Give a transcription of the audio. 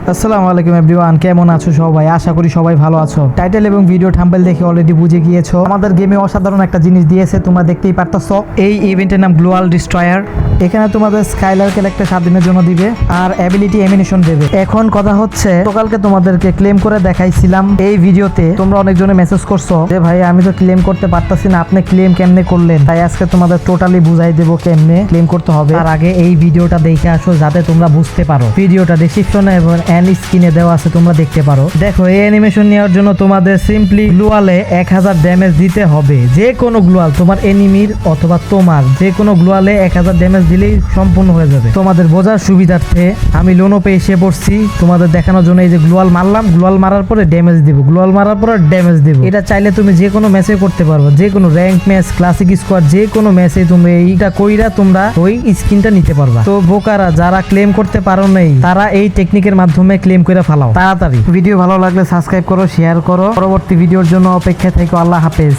আসসালামু আলাইকুম এভরিওয়ান, কেমন আছো সবাই? আশা করি সবাই ভালো আছো। টাইটেল এবং ভিডিও থাম্বেল দেখে অলরেডি বুঝে গিয়েছো। আমাদের গেমে অসাধারণ একটা জিনিস দিয়েছে, তোমরা দেখতেই পারতাছো। এই ইভেন্টের নাম গ্লোয়াল ডিস্ট্রয়ার এখানে তোমাদের স্কাইলার ক্যারেক্টার সাত দিনের জন্য দিবে আর অ্যাবিলিটি এমিনেশন দেবে। এখন কথা হচ্ছে সকালকে তোমাদেরকে ক্লেম করে দেখাইছিলাম এই ভিডিওতে। তোমরা অনেকজনে মেসেজ করছ যে, ভাই, আমি তো ক্লেম করতে পারতাছি না, আপনি ক্লেম কেমনে করলেন? তাই আজকে তোমাদের টোটালি বুঝাই দেবো কেমনে ক্লেম করতে হবে। আর আগে এই ভিডিওটা দেখে আসো, যাতে তোমরা বুঝতে পারো। ভিডিওটা ডেসক্রিপশনে এবং এন্ড স্ক্রিনে দেওয়া আছে, তোমরা দেখতে পারো। দেখো, এই অ্যানিমেশন নেওয়ার জন্য তোমাদের সিম্পলি গ্লুয়ালে এক হাজার ড্যামেজ দিতে হবে। যে কোনো গ্লুয়াল তোমার এনিমির অথবা তোমার, যে কোনো গ্লুয়ালে এক হাজার ড্যামেজ দিলেই সম্পূর্ণ হয়ে যাবে। তোমাদের বোঝার সুবিধার্থে আমি লোনো পেয়ে এসে পড়ছি। তোমাদের দেখানোর জন্য এই যে গ্লুয়াল মারলাম, গ্লুয়াল মারার পরে ড্যামেজ দিব। গ্লুয়াল মারার পরে ড্যামেজ দিব। এটা চাইলে তুমি যে কোনো ম্যাচে করতে পারবে। যে কোনো র্যাঙ্ক ম্যাচ ক্লাসিক স্কোয়াড যে কোনো ম্যাচে তুমি এইটা কইরা তোমরা ওই স্কিনটা নিতে পারবা। তো বোকারা, যারা ক্লেম করতে পারো নাই, তারা এই টেকনিকের মাধ্যমে ক্লেম করে ফেলাও। তাড়াতাড়ি। ভিডিও ভালো লাগলে সাবস্ক্রাইব করো শেয়ার করো। পরবর্তী ভিডিওর জন্য অপেক্ষা থেকো। আল্লাহ হাফেজ।